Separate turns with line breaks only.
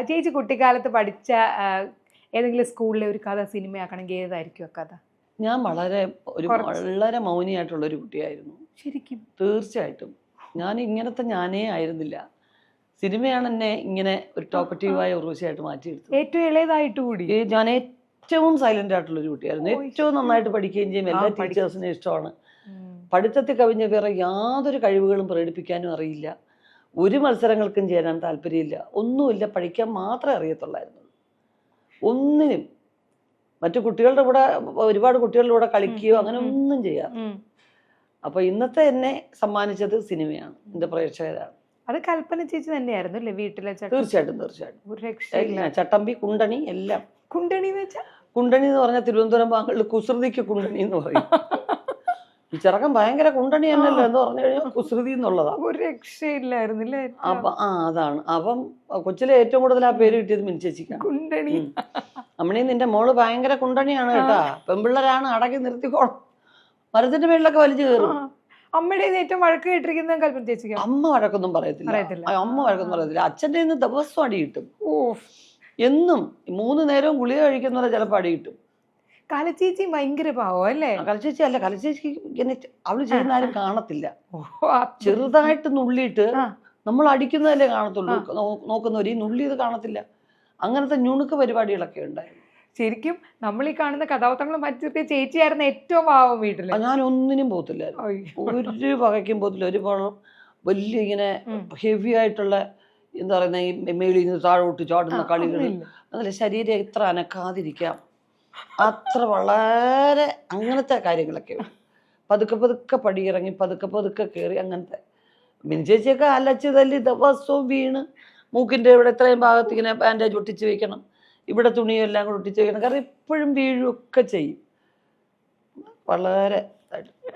ചേച്ചി കുട്ടിക്കാലത്ത് പഠിച്ച ഏതെങ്കിലും സ്കൂളിലെ ഒരു കഥ സിനിമയാക്കണമെങ്കിൽ ഏതായിരിക്കും ആ കഥ?
ഞാൻ വളരെ ഒരു വളരെ മൗനിയായിട്ടുള്ള ഒരു കുട്ടിയായിരുന്നു.
ശരിക്കും.
തീർച്ചയായിട്ടും. ഞാൻ ഇങ്ങനത്തെ ഞാനേ ആയിരുന്നില്ല. സിനിമയാണ് എന്നെ ഇങ്ങനെ ഒരു ടോക്കറ്റീവായ ഉറവശയായിട്ട് മാറ്റിയെടുത്തത്.
ഏറ്റവും ഇളയതായിട്ട് കൂടി
ഞാൻ ഏറ്റവും സൈലന്റ് ആയിട്ടുള്ള ഒരു കുട്ടിയായിരുന്നു ഏറ്റവും നന്നായിട്ട് പഠിക്കുകയും ചെയ്യും. എല്ലാ ടീച്ചേഴ്സിനും ഇഷ്ടമാണ്. പഠിത്തത്തിൽ കവിഞ്ഞ വേറെ യാതൊരു കഴിവുകളും പ്രകടിപ്പിക്കാനും അറിയില്ല. ഒരു മത്സരങ്ങൾക്കും ചേരാൻ താല്പര്യമില്ല. ഒന്നുമില്ല. പഠിക്കാൻ മാത്രമേ അറിയത്തുള്ളായിരുന്നു. ഒന്നിനും മറ്റു കുട്ടികളുടെ കൂടെ ഒരുപാട് കുട്ടികളുടെ കൂടെ കളിക്കുകയോ അങ്ങനെ ഒന്നും ചെയ്യാം
ഉം.
അപ്പൊ ഇന്നത്തെ എന്നെ സമ്മാനിച്ചത് സിനിമയാണ്. എന്റെ പ്രേക്ഷകരാണ്.
അത് കൽപ്പന ചേച്ചി തന്നെയായിരുന്നു അല്ലേ വീട്ടിലെ
തീർച്ചയായിട്ടും തീർച്ചയായിട്ടും. ചട്ടമ്പി കുണ്ടണി എല്ലാം.
കുണ്ടണി എന്ന് വെച്ചാ?
കുണ്ടണി എന്ന് പറഞ്ഞാൽ തിരുവനന്തപുരം ഭാഗങ്ങളിൽ കുസൃതിക്ക് കുണ്ടണി എന്ന് പറയും. ഈ ചെറുക്കൻ ഭയങ്കര കുണ്ടണി തന്നെയല്ലോ എന്ന് പറഞ്ഞു കഴിഞ്ഞാൽ കുസൃതി എന്നുള്ളതാ.
ഒരു രക്ഷയില്ലായിരുന്നില്ലേ
അപ്പൊ ആ അതാണ്. അപ്പം കൊച്ചിലെ ഏറ്റവും കൂടുതൽ ആ പേര് കിട്ടിയത് മിനിച്ചേച്ചിക്കാണ്.
കുണ്ടണി.
അമ്മണി നിന്റെ മോൾ ഭയങ്കര കുണ്ടണിയാണ് കേട്ടാ. പെമ്പിള്ളരാണ് അടക്കി നിർത്തിക്കോളും. മരത്തിന്റെ മേളിലൊക്കെ വലിച്ചു കയറും.
അമ്മയുടെ ഏറ്റവും വഴക്ക് കേട്ടിരിക്കുന്നത് കൽപ്പന
അമ്മ വഴക്കൊന്നും പറയത്തില്ല. അമ്മ വഴക്കൊന്നും പറയത്തില്ല. അച്ഛന്റെ നിന്ന് ദിവസം അടി കിട്ടും. എന്നും മൂന്ന് നേരവും ഗുളിക കഴിക്കുന്നവരെ ചിലപ്പോൾ അടി കിട്ടും.
കലച്ചേച്ചി ഭയങ്കര പാവം അല്ലേ?
കലച്ചേച്ചി അല്ല കലച്ചേച്ചി അവൾ ചെയ്യുന്ന ആരും കാണത്തില്ല. ചെറുതായിട്ട് നുള്ളിയിട്ട് നമ്മൾ അടിക്കുന്നതല്ലേ കാണത്തുള്ളൂ നോക്കുന്നവര്. ഈ നുള്ളി ഇത് കാണത്തില്ല. അങ്ങനത്തെ ഞുണുക്ക് പരിപാടികളൊക്കെ ഉണ്ടായിരുന്നു.
ശരിക്കും നമ്മൾ ഈ കാണുന്ന കഥാപാത്രങ്ങൾ മറ്റേ ചേച്ചിയായിരുന്നു ഏറ്റവും പാവം വീട്ടിൽ.
ആ, ഞാൻ ഒന്നിനും
പോകത്തില്ല
ഒരു വകയ്ക്കും പോകത്തില്ല. ഒരു പണം വലിയ ഇങ്ങനെ ഹെവി ആയിട്ടുള്ള എന്താ പറയുന്ന ഈ മേളിൽ നിന്ന് താഴോട്ട് ചാടുന്ന കളികൾ. അതല്ല ശരീരം എത്ര അനക്കാതിരിക്കാം. അത്ര വളരെ അങ്ങനത്തെ കാര്യങ്ങളൊക്കെ. പതുക്കെ പതുക്കെ പടിയിറങ്ങി പതുക്കെ പതുക്കെ കയറി അങ്ങനത്തെ. മിനിച്ചേച്ചിയൊക്കെ അലച്ച് തല്ലി ദിവസവും വീണ്. മൂക്കിന്റെ ഇവിടെ ഇത്രയും ഭാഗത്ത് ഇങ്ങനെ ബാൻഡേജ് ഒട്ടിച്ച് വെക്കണം. ഇവിടെ തുണിയെല്ലാം കൂടെ ഒട്ടിച്ച് വെക്കണം. കാരണം എപ്പോഴും വീഴുകയൊക്കെ ചെയ്യും. വളരെ